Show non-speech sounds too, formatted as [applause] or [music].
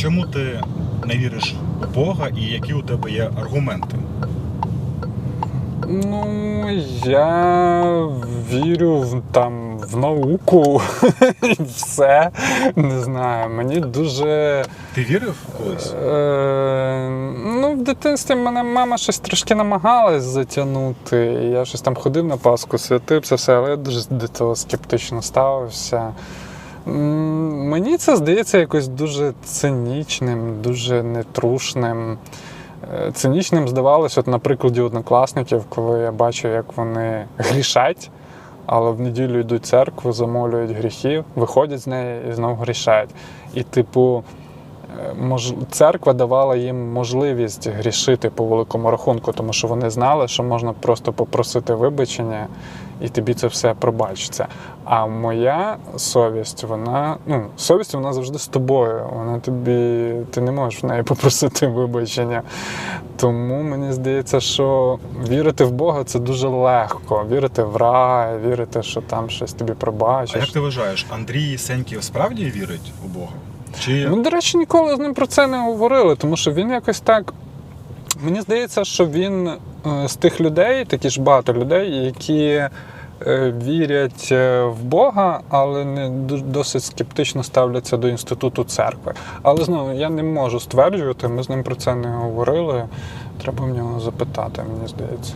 чому ти не віриш у Бога і які у тебе є аргументи? Ну, я вірю в там в науку [laughs] і все. Не знаю. Мені дуже. Ти вірив колись? Е, ну, в дитинстві мене мама щось трошки намагалась затягнути. Я щось там ходив на Пасху, святився, все, але я дуже до того скептично ставився. Мені це здається якось дуже цинічним, дуже нетрушним. Е, Цинічним здавалося, от на прикладі однокласників, коли я бачу, як вони грішать, але в неділю йдуть церкву, замолюють гріхи, виходять з неї і знову грішать. І, типу, мож... церква давала їм можливість грішити по великому рахунку, тому що вони знали, що можна просто попросити вибачення, і тобі це все пробачиться. А моя совість, вона ну, совість вона завжди з тобою. Вона тобі, ти не можеш в неї попросити вибачення. Тому мені здається, що вірити в Бога це дуже легко. Вірити в рай, вірити, що там щось тобі А як ти вважаєш, Андрій Сеньків справді вірить у Бога? Чи Ми, до речі, ніколи з ним про це не говорили, тому що він якось так. Мені здається, що він е, з тих людей, такі ж багато людей, які е, вірять е, в Бога, але не досить скептично ставляться до інституту церкви. Але знову я не можу стверджувати, ми з ним про це не говорили. Треба в нього запитати, мені здається.